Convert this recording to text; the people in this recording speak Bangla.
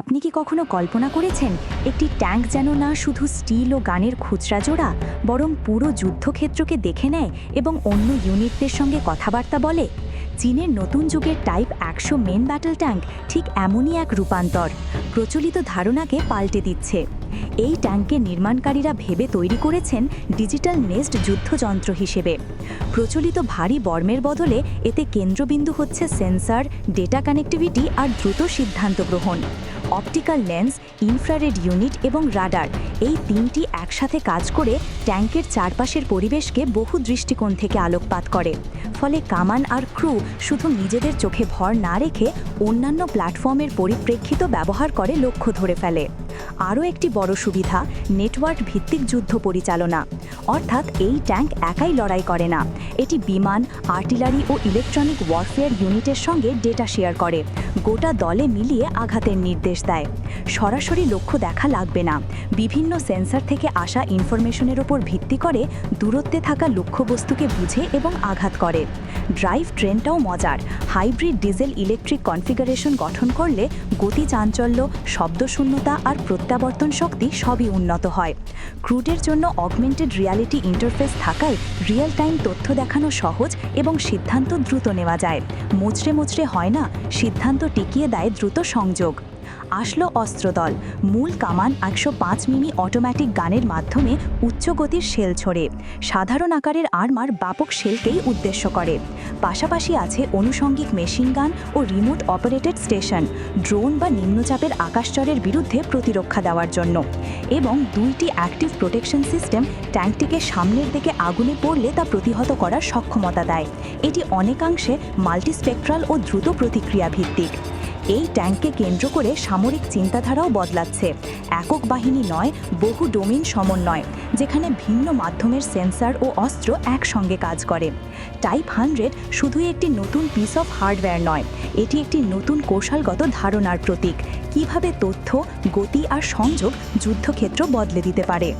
আপনি কি কখনো কল্পনা করেছেন একটি ট্যাঙ্ক যেন না শুধু স্টিল ও গানের খুচরা জোড়া, বরং পুরো যুদ্ধক্ষেত্রকে দেখে নেয় এবং অন্য ইউনিটদের সঙ্গে কথাবার্তা বলে? চীনের নতুন যুগের টাইপ একশো মেন ব্যাটল ট্যাঙ্ক ঠিক এমনই এক রূপান্তর। প্রচলিত ধারণাকে পাল্টে দিচ্ছে। এই ট্যাঙ্কে নির্মাণকারীরা ভেবে তৈরি করেছেন ডিজিটাল নেস্ট যুদ্ধযন্ত্র হিসেবে। প্রচলিত ভারী বর্মের বদলে এতে কেন্দ্রবিন্দু হচ্ছে সেন্সার, ডেটা কানেক্টিভিটি আর দ্রুত সিদ্ধান্ত গ্রহণ। অপটিক্যাল লেন্স, ইনফ্রারেড ইউনিট এবং রাডার এই তিনটি একসাথে কাজ করে ট্যাঙ্কের চারপাশের পরিবেশকে বহু দৃষ্টিকোণ থেকে আলোকপাত করে। ফলে কামান আর ক্রু শুধু নিজেদের চোখে ভর না রেখে অন্যান্য প্ল্যাটফর্মের পরিপ্রেক্ষিত ব্যবহার করে লক্ষ্য ধরে ফেলে। আরও একটি বড় সুবিধা, নেটওয়ার্ক ভিত্তিক যুদ্ধ পরিচালনা। অর্থাৎ এই ট্যাঙ্ক একাই লড়াই করে না। এটি বিমান, আর্টিলারি ও ইলেকট্রনিক ওয়ারফেয়ার ইউনিটের সঙ্গে ডেটা শেয়ার করে। গোটা দলে মিলিয়ে আঘাতের নির্দেশ দেয়। সরাসরি লক্ষ্য দেখা লাগবে না। বিভিন্ন সেন্সর থেকে আসা ইনফরমেশনের ওপর ভিত্তি করে দূরত্বে থাকা লক্ষ্যবস্তুকে বুঝে এবং আঘাত করে। ড্রাইভ ট্রেনটাও মজার। হাইব্রিড ডিজেল ইলেকট্রিক কনফিগারেশন গঠন করলে গতি চাঞ্চল্য, শব্দশূন্যতা আর প্রত্যাবর্তন শক্তি সবই উন্নত হয়। ক্রুডের জন্য অগমেন্টেড রিয়ালিটি ইন্টারফেস থাকায় রিয়েল টাইম তথ্য দেখানো সহজ এবং সিদ্ধান্ত দ্রুত নেওয়া যায়। মুচড়ে মুচড়ে হয় না, সিদ্ধান্ত টিকিয়ে দেয় দ্রুত সংযোগ। আসলো অস্ত্রদল। মূল কামান একশো পাঁচ মিমি অটোমেটিক গানের মাধ্যমে উচ্চ গতির শেল ছড়ে। সাধারণ আকারের আর্মার ব্যাপক শেলকেই উদ্দেশ্য করে। পাশাপাশি আছে অনুষঙ্গিক মেশিন গান ও রিমোট অপারেটেড স্টেশন ড্রোন বা নিম্নচাপের আকাশচরের বিরুদ্ধে প্রতিরক্ষা দেওয়ার জন্য। এবং দুইটি অ্যাক্টিভ প্রোটেকশন সিস্টেম ট্যাঙ্কটিকে সামনের দিকে আগুনে পড়লে তা প্রতিহত করার সক্ষমতা দেয়। এটি অনেকাংশে মাল্টিস্পেকট্রাল ও দ্রুত প্রতিক্রিয়া ভিত্তিক এই ট্যাঙ্ককে কেন্দ্র করে সামরিক চিন্তাধারাও বদলাচ্ছে। একক বাহিনী নয়, বহু ডোমেন সমন্বয়, যেখানে ভিন্ন মাধ্যমের সেন্সার ও অস্ত্র একসঙ্গে কাজ করে। টাইপ হান্ড্রেড শুধুই একটি নতুন পিস অফ হার্ডওয়্যার নয়, এটি একটি নতুন কৌশলগত ধারণার প্রতীক। কীভাবে তথ্য, গতি আর সংযোগ যুদ্ধক্ষেত্র বদলে দিতে পারে?